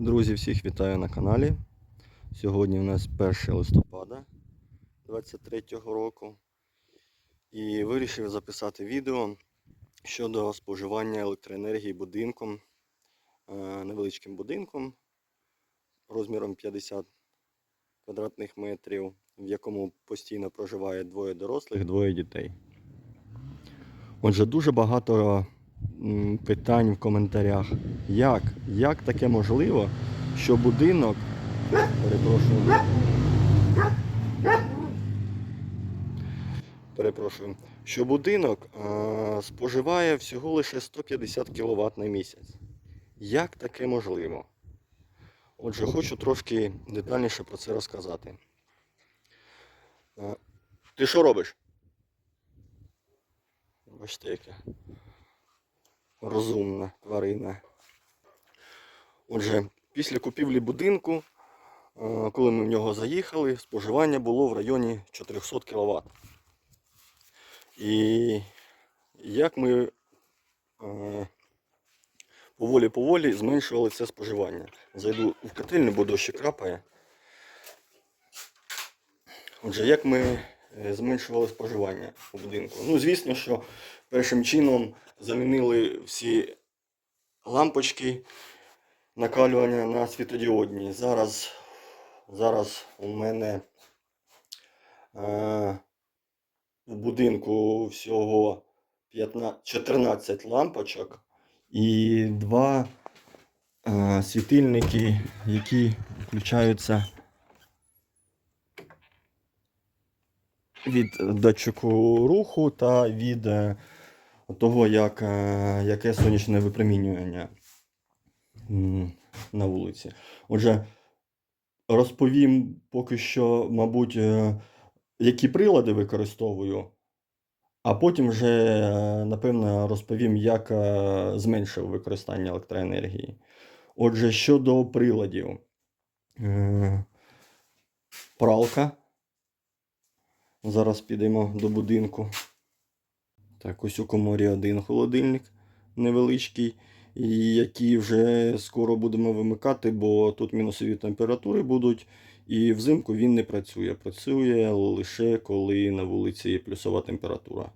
Друзі, всіх вітаю на каналі. Сьогодні у нас 1 листопада 2023 року. І вирішив записати відео щодо споживання електроенергії будинком, е, невеличким будинком розміром 50 квадратних метрів, в якому постійно проживає двоє дорослих, двоє дітей. Отже, дуже багато питань в коментарях. Як? Як таке можливо, що будинок. Перепрошую. Перепрошую. Що будинок е, споживає всього лише 150 кВт на місяць. Як таке можливо? Отже, хочу трошки детальніше про це розказати. Е, ти що робиш? Бачите, яке розумна тварина. Отже, після купівлі будинку, е, коли ми в нього заїхали, споживання було в районі 400 кВт. І як ми е, поволі-поволі зменшували це споживання. Зайду в котельню, бо дощ крапає. Отже, як ми е, зменшували споживання у будинку? Ну, звісно, що першим чином замінили всі лампочки накалювання на світодіодні. Зараз, зараз у мене е, в будинку всього 15, 14 лампочок і два е, світильники, які включаються від датчику руху та від е, того, як, е, яке сонячне випромінювання на вулиці. Отже, розповім поки що, мабуть, е, які прилади використовую, а потім вже, е, напевно, розповім, як зменшив використання електроенергії. Отже, щодо приладів, пралка. Зараз підемо до будинку. Так, ось у коморі один холодильник невеличкий, і який вже скоро будемо вимикати, бо тут мінусові температури будуть, і взимку він не працює. Працює лише коли на вулиці є плюсова температура.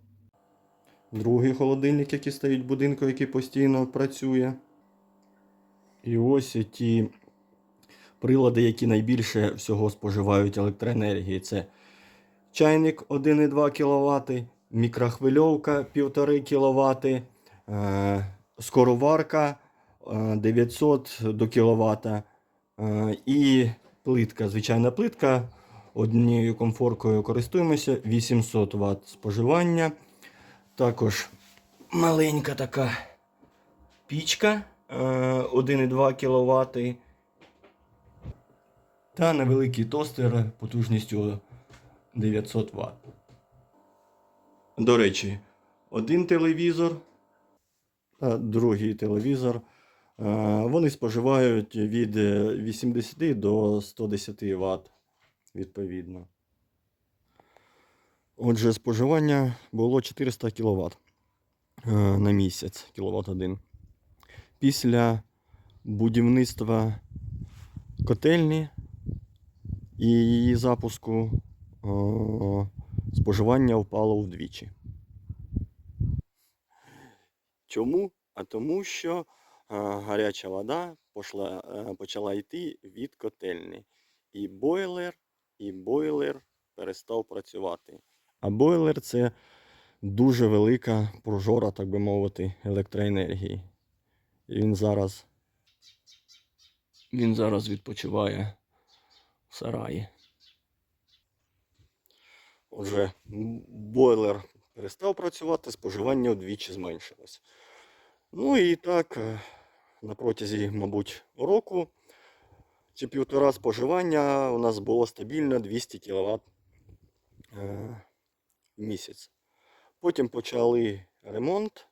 Другий холодильник, який стоїть в будинку, який постійно працює. І ось ті прилади, які найбільше всього споживають електроенергії. Це чайник 1,2 кВт, мікрохвильовка 1,5 кВт, е, скороварка е, 900 до кВт е, і плитка, звичайна плитка. Однією комфоркою користуємося 800 Вт споживання. Також маленька така пічка е, 1,2 кВт. Та невеликий тостер потужністю 900 Вт. До речі, один телевізор та другий телевізор. е, Вони споживають від е, 80 до 110 Вт відповідно. Отже, споживання було 400 кВт на місяць, кВт 1. Після будівництва котельні і її запуску споживання впало вдвічі. Чому? А тому, що е, гаряча вода пошла, е, почала йти від котельні. І бойлер, і бойлер перестав працювати. А бойлер це дуже велика прожора, так би мовити, електроенергії. І він зараз, він зараз відпочиває в сараї. Отже, бойлер перестав працювати, споживання вдвічі зменшилось. Ну і так, е, на протязі, мабуть, року чи півтора споживання у нас було стабільно 200 кВт в місяць. Потім почали ремонт.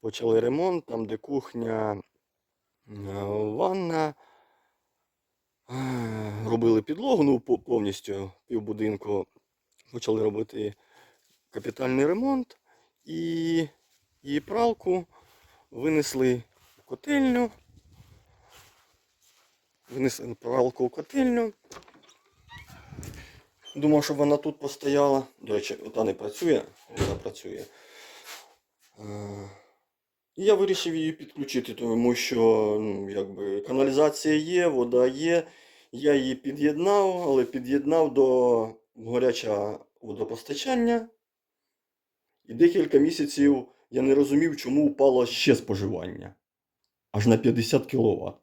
Почали ремонт, там, де кухня, е, ванна. Е, Робили підлогу, ну, по- повністю півбудинку. Почали робити капітальний ремонт і, і пралку винесли в котельню. Винесли пралку у котельню. Думав, щоб вона тут постояла. До речі, ота не працює, вона працює. Е, я вирішив її підключити, тому що ну, якби, каналізація є, вода є. Я її під'єднав, але під'єднав до гарячого водопостачання. І декілька місяців я не розумів, чому впало ще споживання. Аж на 50 кВт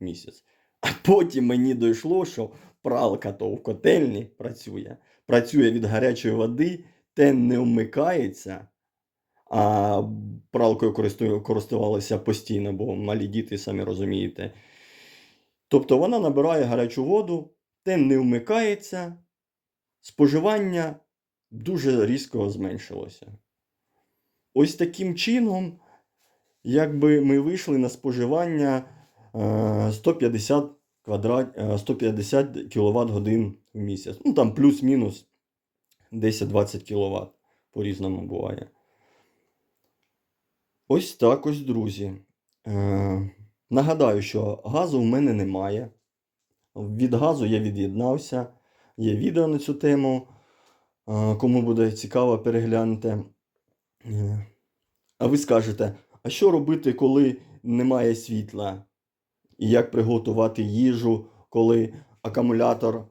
місяць. А потім мені дійшло, що пралка то в котельні працює, працює від гарячої води, тен не вмикається, а пралкою користувалися постійно, бо малі діти, самі розумієте. Тобто вона набирає гарячу воду, тен не вмикається, споживання дуже різко зменшилося. Ось таким чином, якби ми вийшли на споживання е, 150 квадрат, е, 150 кВт годин в місяць. Ну там плюс-мінус 10-20 кВт по-різному буває. Ось так ось, друзі. Е, нагадаю, що газу в мене немає. Від газу я від'єднався. Є відео на цю тему. Е, Кому буде цікаво, перегляньте. Е, А ви скажете, а що робити, коли немає світла? І як приготувати їжу, коли акумулятор е,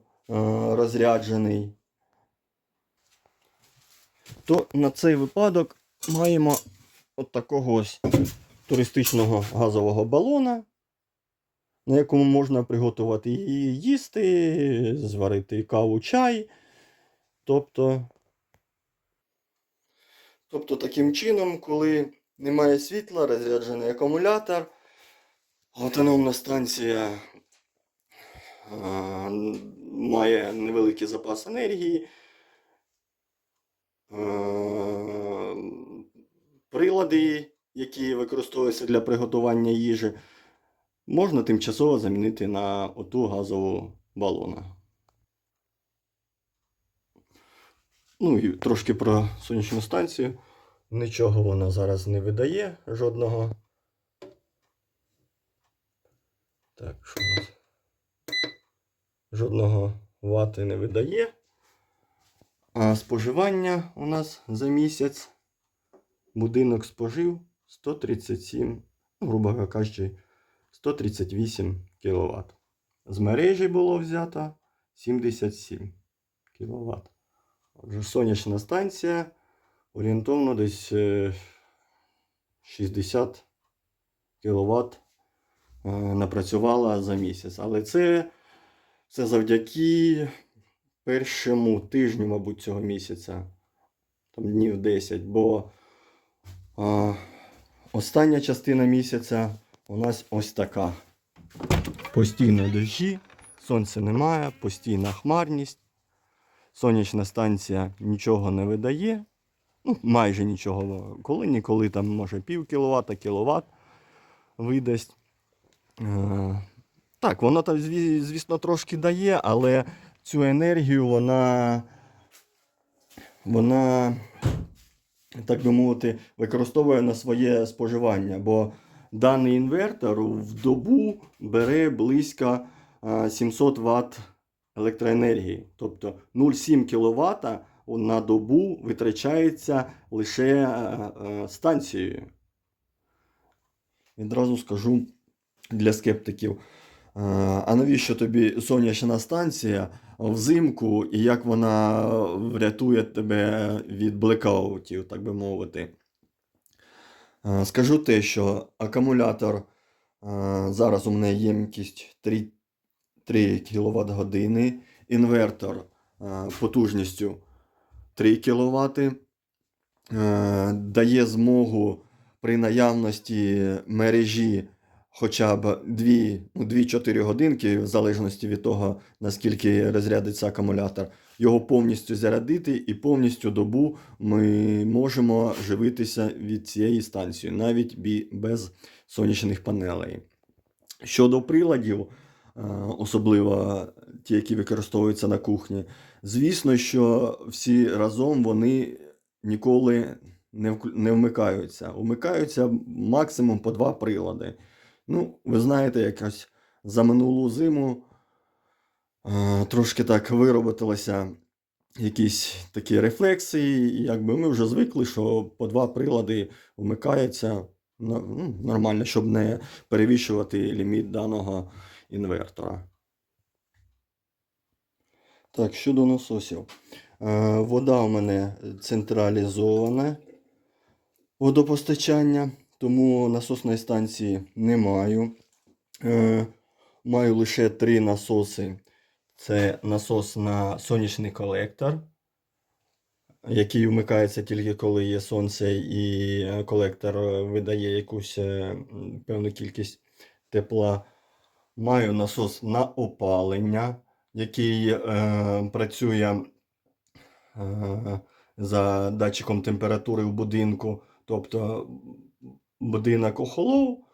розряджений? То на цей випадок маємо от такого ось туристичного газового балона, на якому можна приготувати і їсти, зварити каву, чай. Тобто, тобто таким чином, коли немає світла, розряджений акумулятор, автономна станція е, має невеликий запас енергії. Е, Прилади, які використовуються для приготування їжі, можна тимчасово замінити на оту газову балона. Ну і трошки про сонячну станцію. Нічого вона зараз не видає жодного. Так, що у нас? Жодного вати не видає. А споживання у нас за місяць будинок спожив 137, ну, грубо кажучи, 138 кВт. З мережі було взято 77 кВт. Отже, сонячна станція орієнтовно десь е, 60 кВт е, напрацювала за місяць. Але це, це завдяки першому тижню, мабуть, цього місяця. Там днів 10, бо а, остання частина місяця у нас ось така. Постійно дощі, сонця немає, постійна хмарність. Сонячна станція нічого не видає. Ну, майже нічого. Коли ніколи там може пів кіловата, кіловат видасть. Е, так, воно там, звісно, трошки дає, але цю енергію вона, вона, так би мовити, використовує на своє споживання. Бо даний інвертор в добу бере близько е, 700 Вт електроенергії. Тобто 0,7 кВт на добу витрачається лише е, е, станцією. Відразу скажу для скептиків. е, А навіщо тобі сонячна станція взимку, і як вона врятує тебе від блекаутів, так би мовити? Е, Скажу те, що акумулятор е, зараз у мене ємкість 3, 3 кВт години, інвертор е, потужністю 3 кВт, дає змогу при наявності мережі хоча б 2, ну, 2-4 годинки, в залежності від того, наскільки розрядиться акумулятор, його повністю зарядити і повністю добу ми можемо живитися від цієї станції, навіть без сонячних панелей. Щодо приладів, е, особливо ті, які використовуються на кухні, звісно, що всі разом вони ніколи не, вмикаються. Вмикаються максимум по два прилади. Ну, ви знаєте, якась за минулу зиму трошки так вироботилося якісь такі рефлекси, і якби ми вже звикли, що по два прилади вмикаються ну, нормально, щоб не перевищувати ліміт даного інвертора. Так, щодо насосів. Е, Вода у мене централізована водопостачання, тому насосної станції не маю. Е, Маю лише три насоси. Це насос на сонячний колектор, який вмикається тільки коли є сонце, і е, колектор е, видає якусь е, певну кількість тепла. Маю насос на опалення, який е, працює е, за датчиком температури в будинку. Тобто будинок охолов,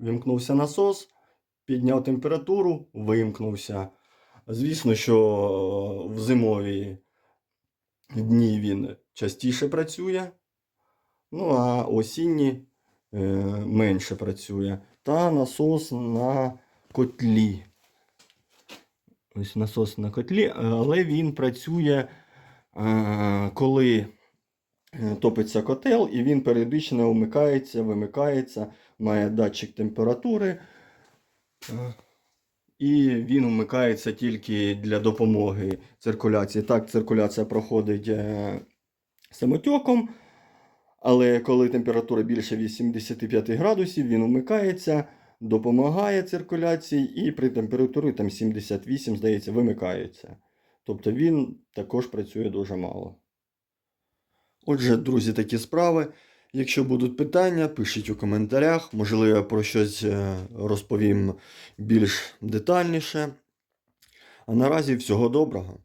вімкнувся насос, підняв температуру, вимкнувся. Звісно, що в зимові дні він частіше працює, ну а осінні е, менше працює. Та насос на котлі. Ось насос на котлі, але він працює, е, коли е, топиться котел, і він періодично вмикається, вимикається, має датчик температури. І він вмикається тільки для допомоги циркуляції. Так, циркуляція проходить е, самотьоком, але коли температура більше 85 градусів, він вмикається, допомагає циркуляції, і при температурі там 78, здається, вимикається. Тобто він також працює дуже мало. Отже, друзі, такі справи. Якщо будуть питання, пишіть у коментарях. Можливо, я про щось е, розповім більш детальніше. А наразі всього доброго.